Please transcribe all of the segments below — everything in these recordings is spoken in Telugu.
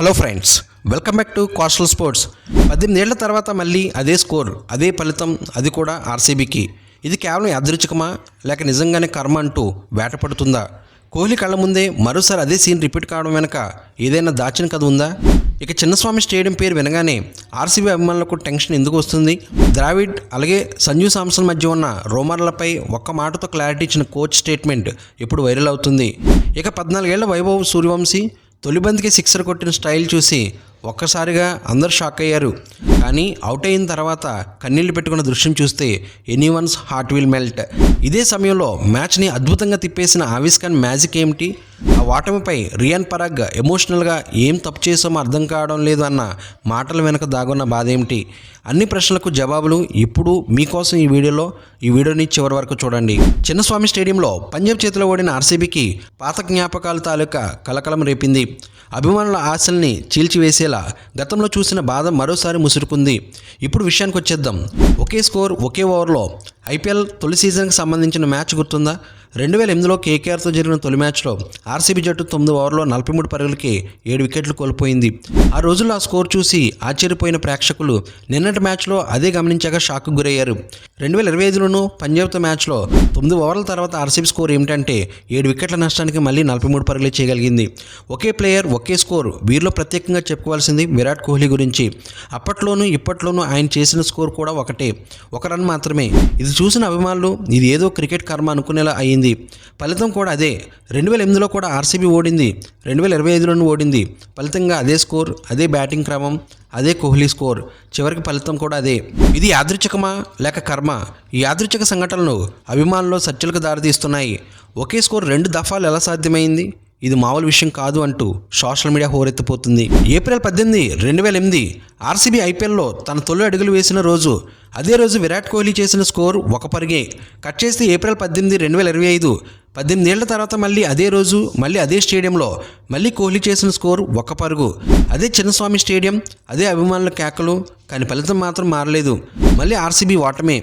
Hello friends welcome back to coastal sports పద్దెనిమిదేళ్ళ తర్వాత మళ్ళీ అదే స్కోర్ అదే ఫలితం అది కూడా ఆర్సీబీకి. ఇది కేవలం యాదృచ్ఛికమా లేక నిజంగానే కర్మ అంటూ వేటపడుతుందా? కోహ్లీ కళ్ళ ముందే మరోసారి అదే సీన్ రిపీట్ కావడం వెనక ఏదైనా దాచిన కథ ఉందా? ఇక చిన్నస్వామి స్టేడియం పేరు వినగానే ఆర్సీబీ అభిమానులకు టెన్షన్ ఎందుకు వస్తుంది? ద్రావిడ్ అలాగే సంజు సామ్సన్ మధ్య ఉన్న రోమర్లపై ఒక్క మాటతో క్లారిటీ ఇచ్చిన కోచ్ స్టేట్మెంట్ ఇప్పుడు వైరల్ అవుతుంది? ఇక పద్నాలుగేళ్ళ వైభవ్ సూర్యవంశీ తొలిబంతికి సిక్సర్ కొట్టిన స్టైల్ చూసి ఒక్కసారిగా అందరు షాక్ అయ్యారు. కానీ అవుట్ అయిన తర్వాత కన్నీళ్ళు పెట్టుకున్న దృశ్యం చూస్తే ఎనీవన్స్ హార్ట్ విల్ మెల్ట్ ఇదే సమయంలో మ్యాచ్ని అద్భుతంగా తిప్పేసిన ఆవిష్కాన్ మ్యాజిక్ ఏమిటి? ఆ ఓటమిపై రియాన్ పరాగ్ ఎమోషనల్గా ఏం తప్పు చేసామో అర్థం కావడం లేదు అన్న మాటల వెనక దాగున్న బాధ ఏమిటి? అన్ని ప్రశ్నలకు జవాబులు ఇప్పుడు మీకోసం ఈ వీడియోలో ఈ వీడియోని చివరి వరకు చూడండి. చిన్నస్వామి స్టేడియంలో పంజాబ్ చేతిలో ఓడిన ఆర్సీబీకి పాత జ్ఞాపకాల తాలూకా కలకలం రేపింది. అభిమానుల ఆశల్ని చీల్చివేసేలా గతంలో చూసిన బాధ మరోసారి ముసురుకుంది. ఇప్పుడు విషయానికి వచ్చేద్దాం ఒకే స్కోర్ ఒకే ఓవర్లో ఐపీఎల్ తొలి సీజన్కి సంబంధించిన మ్యాచ్ గుర్తుందా? రెండు వేల ఎనిమిదిలో కేకేఆర్తో జరిగిన తొలి మ్యాచ్లో ఆర్సీబీ జట్టు తొమ్మిది ఓవర్లో నలభై మూడు పరుగులకి ఏడు వికెట్లు కోల్పోయింది. ఆ రోజుల్లో ఆ స్కోర్ చూసి ఆశ్చర్యపోయిన ప్రేక్షకులు నిన్నటి మ్యాచ్లో అదే గమనించాక షాక్కు గురయ్యారు. రెండు వేల ఇరవై ఐదులోనూ పంజాబ్తో మ్యాచ్లో తొమ్మిది ఓవర్ల తర్వాత ఆర్సీబీ స్కోర్ ఏమిటంటే ఏడు వికెట్ల నష్టానికి మళ్ళీ నలభై మూడు పరుగులు చేయగలిగింది. ఒకే ప్లేయర్ ఒకే స్కోర్ వీరిలో ప్రత్యేకంగా చెప్పుకోవాల్సింది విరాట్ కోహ్లీ గురించి. అప్పట్లోనూ ఇప్పట్లోనూ ఆయన చేసిన స్కోర్ కూడా ఒకటే. ఒక రన్ మాత్రమే. ఇది ఇది చూసిన అభిమానులు ఇది ఏదో క్రికెట్ కర్మ అనుకునేలా అయ్యింది ఫలితం కూడా అదే. రెండు వేల ఎనిమిదిలో కూడా ఆర్సీబీ ఓడింది. రెండు వేల ఇరవై ఐదులోనూ ఓడింది. ఫలితంగా అదే స్కోర్ అదే బ్యాటింగ్ క్రమం అదే కోహ్లీ స్కోర్. చివరికి ఫలితం కూడా అదే. ఇది యాదృచ్ఛికమా లేక కర్మ? ఈ యాదృచ్ఛిక సంఘటనలు అభిమానులు చర్చలకు దారితీస్తున్నాయి. ఒకే స్కోర్ రెండు దఫాలు ఎలా సాధ్యమైంది? ఇది మామూలు విషయం కాదు అంటూ సోషల్ మీడియా హోరెత్తిపోతుంది. ఏప్రిల్ పద్దెనిమిది రెండు వేల ఎనిమిది ఆర్సీబీ ఐపీఎల్లో తన తొలి అడుగులు వేసిన రోజు అదే రోజు విరాట్ కోహ్లీ చేసిన స్కోర్ ఒక పరిగే. కట్ చేస్తే ఏప్రిల్ పద్దెనిమిది రెండు వేల ఇరవై ఐదు పద్దెనిమిది ఏళ్ళ తర్వాత మళ్ళీ అదే రోజు మళ్ళీ అదే స్టేడియంలో మళ్ళీ కోహ్లీ చేసిన స్కోర్ ఒక పరుగు. అదే చిన్నస్వామి స్టేడియం అదే అభిమానుల కేకలు కానీ ఫలితం మాత్రం మారలేదు. మళ్ళీ ఆర్సీబీ ఓటమే.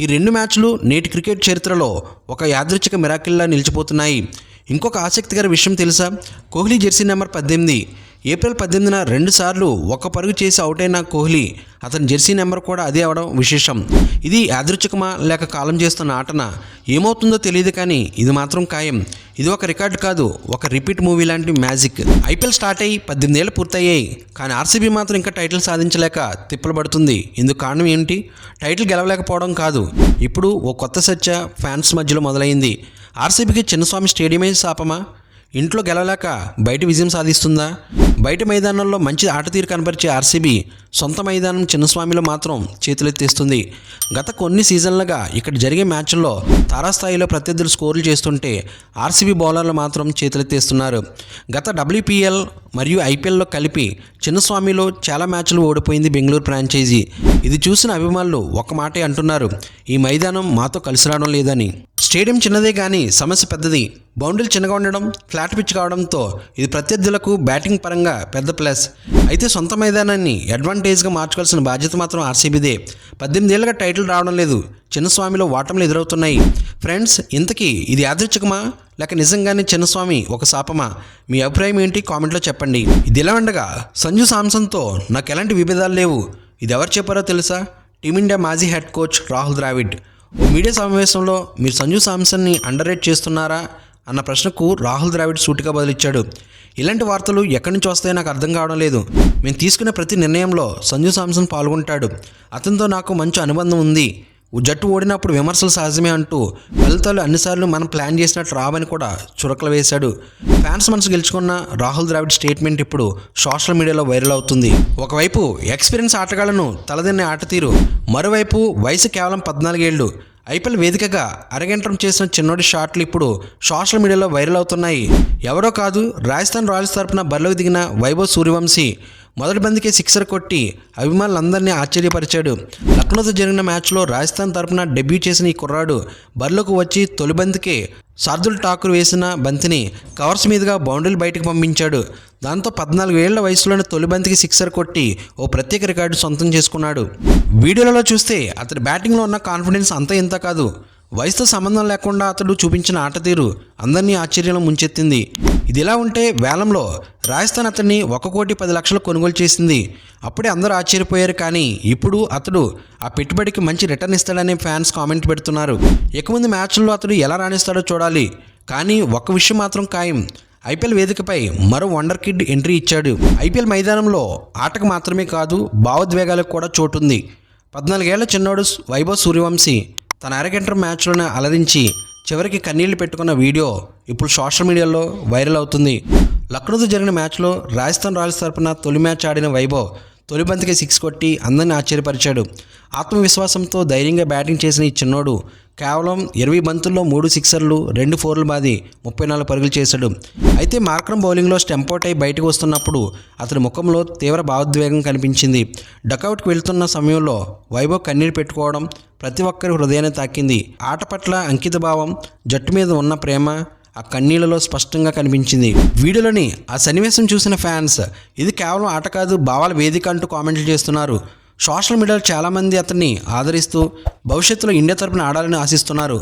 ఈ రెండు మ్యాచ్లు నేటి క్రికెట్ చరిత్రలో ఒక యాదృచ్ఛిక మిరాకిల్లా నిలిచిపోతున్నాయి. ఇంకొక ఆసక్తికర విషయం తెలుసా? కోహ్లీ జెర్సీ నెంబర్ పద్దెనిమిది. ఏప్రిల్ పద్దెనిమిదిన రెండుసార్లు ఒక్క పరుగు చేసి అవుట్ అయిన కోహ్లీ అతని జెర్సీ నెంబర్ కూడా అదే అవడం విశేషం. ఇది యాదృచ్ఛికమా లేక కాలం చేస్తున్న ఆటన? ఏమవుతుందో తెలియదు కానీ ఇది మాత్రం ఖాయం. ఇది ఒక రికార్డు కాదు ఒక రిపీట్ మూవీ లాంటి మ్యాజిక్. ఐపీఎల్ స్టార్ట్ అయ్యి పద్దెనిమిది ఏళ్ళు పూర్తయ్యాయి కానీ ఆర్సీబీ మాత్రం ఇంకా టైటిల్ సాధించలేక తిప్పలు పడుతుంది. ఇందుకు కారణం ఏంటి టైటిల్ గెలవలేకపోవడం కాదు. ఇప్పుడు ఓ కొత్త చర్చ ఫ్యాన్స్ మధ్యలో మొదలైంది. ఆర్సీబీకి చిన్నస్వామి స్టేడియమే శాపమా? ఇంట్లో గెలవలేక బయట విజయం సాధిస్తుందా? బయట మైదానంలో మంచి ఆట తీరు కనపరిచే ఆర్సీబీ సొంత మైదానం చిన్నస్వామిలో మాత్రం చేతులెత్తేస్తుంది. గత కొన్ని సీజన్లుగా ఇక్కడ జరిగే మ్యాచ్ల్లో తారాస్థాయిలో ప్రత్యర్థులు స్కోర్లు చేస్తుంటే ఆర్సీబీ బౌలర్లు మాత్రం చేతులెత్తేస్తున్నారు. గత డబ్ల్యూపీఎల్ మరియు ఐపీఎల్లో కలిపి చిన్నస్వామిలో చాలా మ్యాచ్లు ఓడిపోయింది బెంగళూరు ఫ్రాంచైజీ. ఇది చూసిన అభిమానులు ఒక మాటే అంటున్నారు. ఈ మైదానం మాతో కలిసి రావడం లేదని. స్టేడియం చిన్నదే కానీ సమస్య పెద్దది. బౌండరీలు చిన్నగా ఉండడం ఫ్లాట్ పిచ్ కావడంతో ఇది ప్రత్యర్థులకు బ్యాటింగ్ పరంగా పెద్ద ప్లస్. అయితే సొంత మైదానాన్ని అడ్వాంటేజ్గా మార్చుకోవాల్సిన బాధ్యత మాత్రం ఆర్సీబీదే పద్దెనిమిది ఏళ్ళగా టైటిల్ రావడం లేదు. చిన్నస్వామిలో వాటములు ఎదురవుతున్నాయి. ఫ్రెండ్స్ ఇంతకీ ఇది యాదృచ్ఛికమా? లేక నిజంగానే చిన్నస్వామి ఒక శాపమా? మీ అభిప్రాయం ఏంటి? కామెంట్లో చెప్పండి. ఇది ఎలా ఉండగా? సంజు సామ్సన్తో నాకు ఎలాంటి విభేదాలు లేవు. ఇది ఎవరు చెప్పారో తెలుసా? టీమిండియా మాజీ హెడ్ కోచ్ రాహుల్ ద్రావిడ్. ఓ మీడియా సమావేశంలో మీరు సంజు సామ్సన్ని అండర్ రేట్ చేస్తున్నారా? అన్న ప్రశ్నకు రాహుల్ ద్రావిడ్ సూటిగా బదిలిచ్చాడు. ఇలాంటి వార్తలు ఎక్కడి నుంచి వస్తాయో నాకు అర్థం కావడం లేదు. మేము తీసుకునే ప్రతి నిర్ణయంలో సంజు సామ్సన్ పాల్గొంటాడు. అతనితో నాకు మంచి అనుబంధం ఉంది. జట్టు ఓడినప్పుడు విమర్శలు సహజమే అంటూ ఫలితాలు అన్నిసార్లు మనం ప్లాన్ చేసినట్టు రావని కూడా చురకలు వేశాడు. ఫ్యాన్స్ మనసు గెలుచుకున్న రాహుల్ ద్రావిడ్ స్టేట్మెంట్ ఇప్పుడు సోషల్ మీడియాలో వైరల్ అవుతుంది. ఒకవైపు ఎక్స్పీరియన్స్ ఆటగాళ్ళను తలదిన్నే ఆట తీరు మరోవైపు వయసు కేవలం పద్నాలుగేళ్ళు. ఐపీఎల్ వేదికగా అరగంటం చేసిన చిన్నోడి షాట్లు ఇప్పుడు సోషల్ మీడియాలో వైరల్ అవుతున్నాయి. ఎవరో కాదు రాజస్థాన్ రాయల్స్ తరపున బరిలోకి దిగిన వైభవ్ సూర్యవంశీ. మొదటి బంతికే సిక్సర్ కొట్టి అభిమానులందరినీ ఆశ్చర్యపరిచాడు. లక్నోతో జరిగిన మ్యాచ్లో రాజస్థాన్ తరపున డెబ్యూ చేసిన ఈ కుర్రాడు బరిలోకి వచ్చి తొలి బంతికే శార్దుల్ ఠాకూర్ వేసిన బంతిని కవర్స్ మీదుగా బౌండరీలు బయటకు పంపించాడు. దాంతో పద్నాలుగు ఏళ్ళ వయసులోనే తొలి బంతికి సిక్సర్ కొట్టి ఓ ప్రత్యేక రికార్డు సొంతం చేసుకున్నాడు. వీడియోలలో చూస్తే అతని బ్యాటింగ్లో ఉన్న కాన్ఫిడెన్స్ అంత ఇంత కాదు. వయసుతో సంబంధం లేకుండా అతడు చూపించిన ఆట తీరు అందరినీ ఆశ్చర్యంలో ముంచెత్తింది. ఇదిలా ఉంటే వేలంలో రాజస్థాన్ అతన్ని ఒక కోటి పది లక్షలు కొనుగోలు చేసింది. అప్పుడే అందరూ ఆశ్చర్యపోయారు కానీ ఇప్పుడు అతడు ఆ పెట్టుబడికి మంచి రిటర్న్ ఇస్తాడని ఫ్యాన్స్ కామెంట్ పెడుతున్నారు. ఎక్కువ మంది మ్యాచ్ల్లో అతడు ఎలా రాణిస్తాడో చూడాలి. కానీ ఒక్క విషయం మాత్రం ఖాయం. ఐపీఎల్ వేదికపై మరో వండర్ కిడ్ ఎంట్రీ ఇచ్చాడు. ఐపీఎల్ మైదానంలో ఆటకు మాత్రమే కాదు భావోద్వేగాలకు కూడా చోటుంది. పద్నాలుగేళ్ళ చిన్నోడు వైభవ్ సూర్యవంశీ. తన అరగంట మ్యాచ్లోనే అలరించి చివరికి కన్నీళ్ళు పెట్టుకున్న వీడియో ఇప్పుడు సోషల్ మీడియాలో వైరల్ అవుతుంది. లక్నోతో జరిగిన మ్యాచ్లో రాజస్థాన్ రాయల్స్ తరపున తొలి మ్యాచ్ ఆడిన వైభవ్ తొలి బంతికి సిక్స్ కొట్టి అందరిని ఆశ్చర్యపరిచాడు. ఆత్మవిశ్వాసంతో ధైర్యంగా బ్యాటింగ్ చేసిన ఈ చిన్నోడు కేవలం ఇరవై బంతుల్లో మూడు సిక్సర్లు రెండు ఫోర్లు బాది ముప్పై నాలుగు పరుగులు చేశాడు. అయితే మార్క్రమ్ బౌలింగ్లో స్టెంపోట్ అయి బయటకు వస్తున్నప్పుడు అతని ముఖంలో తీవ్ర భావోద్వేగం కనిపించింది. డకౌట్కి వెళ్తున్న సమయంలో వైభవ్ కన్నీరు పెట్టుకోవడం ప్రతి ఒక్కరి హృదయాన్ని తాకింది. ఆట పట్ల అంకిత భావం జట్టు మీద ఉన్న ప్రేమ ఆ కన్నీళ్ళలో స్పష్టంగా కనిపించింది. వీడియోలోని ఆ సన్నివేశం చూసిన ఫ్యాన్స్ ఇది కేవలం ఆట కాదు భావాల వేదిక అంటూ కామెంట్లు చేస్తున్నారు. సోషల్ మీడియాలో చాలామంది అతన్ని ఆదరిస్తూ భవిష్యత్తులో ఇండియా తరపున ఆడాలని ఆశిస్తున్నారు.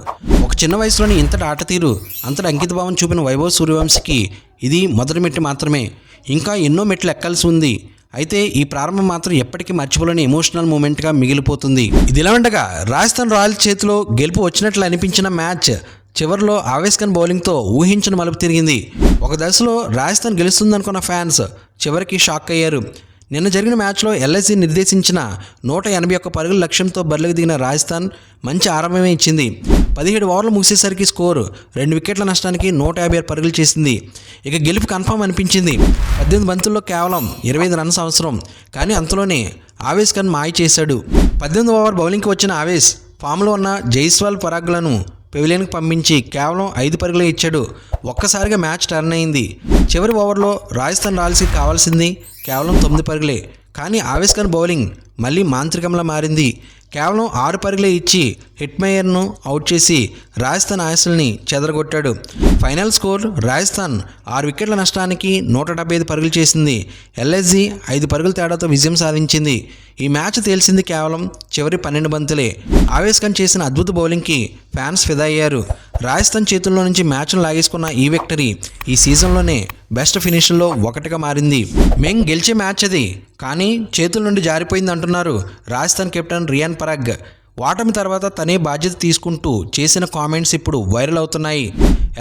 ఒక చిన్న వయసులోని ఇంతటి ఆట తీరు అంతటి అంకితభావం చూపిన వైభవ్ సూర్యవంశీకి ఇది మొదటి మెట్టు మాత్రమే. ఇంకా ఎన్నో మెట్లు ఎక్కాల్సి ఉంది. అయితే ఈ ప్రారంభం మాత్రం ఎప్పటికీ మర్చిపోలేని ఎమోషనల్ మూమెంట్గా మిగిలిపోతుంది. ఇదిలా ఉండగా రాజస్థాన్ రాయల్స్ చేతిలో గెలుపు వచ్చినట్లు అనిపించిన మ్యాచ్ చివరిలో ఆవేశ్ బౌలింగ్తో ఊహించిన మలుపు తిరిగింది. ఒక దశలో రాజస్థాన్ గెలుస్తుందనుకున్న ఫ్యాన్స్ చివరికి షాక్ అయ్యారు. నిన్న జరిగిన మ్యాచ్లో ఎల్ఐసి నిర్దేశించిన నూట ఎనభై ఒక్క పరుగుల లక్ష్యంతో బరిలోకి దిగిన రాజస్థాన్ మంచి ఆరంభమే ఇచ్చింది. పదిహేడు ఓవర్లు ముగిసేసరికి స్కోరు రెండు వికెట్ల నష్టానికి నూట యాభై ఆరు పరుగులు చేసింది. ఇక గెలుపు కన్ఫామ్ అనిపించింది. పద్దెనిమిది బంతుల్లో కేవలం ఇరవై ఐదు రన్స్ అవసరం. కానీ అంతలోనే ఆవేశ్ ఖాన్ మాయ చేశాడు. పద్దెనిమిది ఓవర్ బౌలింగ్కి వచ్చిన ఆవేశ్ ఫామ్లో ఉన్న జైస్వాల్ పరాగ్లను పెవిలియన్కి పంపించి కేవలం ఐదు పరుగులే ఇచ్చాడు. ఒక్కసారిగా మ్యాచ్ టర్న్ అయింది. చివరి ఓవర్లో రాజస్థాన్ రాయల్స్కి కావాల్సింది కేవలం తొమ్మిది పరుగులే. కానీ ఆవేశ్ ఖాన్ బౌలింగ్ మళ్ళీ మాంత్రికంలా మారింది. కేవలం ఆరు పరుగులే ఇచ్చి హిట్మేయర్ను అవుట్ చేసి రాజస్థాన్ ఆశల్ని చెదరగొట్టాడు. ఫైనల్ స్కోర్ రాజస్థాన్ ఆరు వికెట్ల నష్టానికి నూట డెబ్బై ఐదు పరుగులు చేసింది. ఎల్ఎస్జి ఐదు పరుగుల తేడాతో విజయం సాధించింది. ఈ మ్యాచ్ తేల్చింది కేవలం చివరి పన్నెండు బంతులే. ఆవేశ్ ఖాన్ చేసిన అద్భుత బౌలింగ్కి ఫ్యాన్స్ ఫిదా అయ్యారు. రాజస్థాన్ చేతుల్లో నుంచి మ్యాచ్ను లాగేసుకున్న ఈ విక్టరీ ఈ సీజన్లోనే బెస్ట్ ఫినిష్లో ఒకటిగా మారింది. మేం గెలిచే మ్యాచ్ అది. కానీ చేతుల నుండి జారిపోయింది అంటున్నారు రాజస్థాన్ కెప్టెన్ రియాన్ పరాగ్. ఓటమి తర్వాత తనే బాధ్యత తీసుకుంటూ చేసిన కామెంట్స్ ఇప్పుడు వైరల్ అవుతున్నాయి.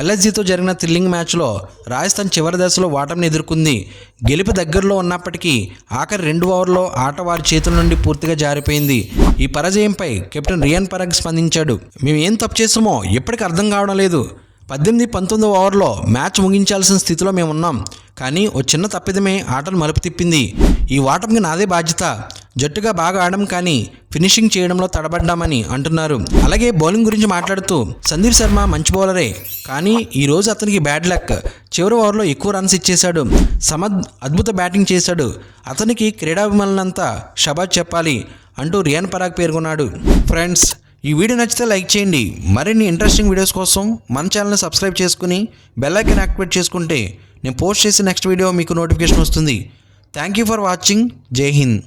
ఎల్ఎస్జీతో జరిగిన థ్రిల్లింగ్ మ్యాచ్లో రాజస్థాన్ చివరి దశలో ఓటమిని ఎదుర్కొంది. గెలుపు దగ్గరలో ఉన్నప్పటికీ ఆఖరి రెండు ఓవర్లో ఆట వారి చేతుల నుండి పూర్తిగా జారిపోయింది. ఈ పరాజయంపై కెప్టెన్ రియాన్ పరాగ్ స్పందించాడు. మేము ఏం తప్పు చేసామో ఎప్పటికీ అర్థం కావడం లేదు. పద్దెనిమిది పంతొమ్మిది ఓవర్లో మ్యాచ్ ముగించాల్సిన స్థితిలో మేము ఉన్నాం. కానీ ఓ చిన్న తప్పిదమే ఆటను మలుపు తిప్పింది. ఈ ఓటమికి నాదే బాధ్యత. జట్టుగా బాగా ఆడడం కానీ ఫినిషింగ్ చేయడంలో తడబడ్డామని అంటున్నారు. అలాగే బౌలింగ్ గురించి మాట్లాడుతూ సందీప్ శర్మ మంచి బౌలరే కానీ ఈ రోజు అతనికి బ్యాడ్ లక్. చివరి ఓవర్లో ఎక్కువ రన్స్ ఇచ్చేశాడు. సమద్ అద్భుత బ్యాటింగ్ చేశాడు. అతనికి క్రీడాభిమానులంతా షబాజ్ చెప్పాలి అంటూ రియాన్ పరాగ్ పేర్కొన్నాడు. ఫ్రెండ్స్ ఈ వీడియో నచ్చితే లైక్ చేయండి. మరిన్ని ఇంట్రెస్టింగ్ వీడియోస్ కోసం మన ఛానల్ని సబ్స్క్రైబ్ చేసుకుని బెల్ ఐకాన్ యాక్టివేట్ చేసుకుంటే నేను పోస్ట్ చేసే నెక్స్ట్ వీడియో మీకు నోటిఫికేషన్ వస్తుంది. Thank you for watching. జై హింద్.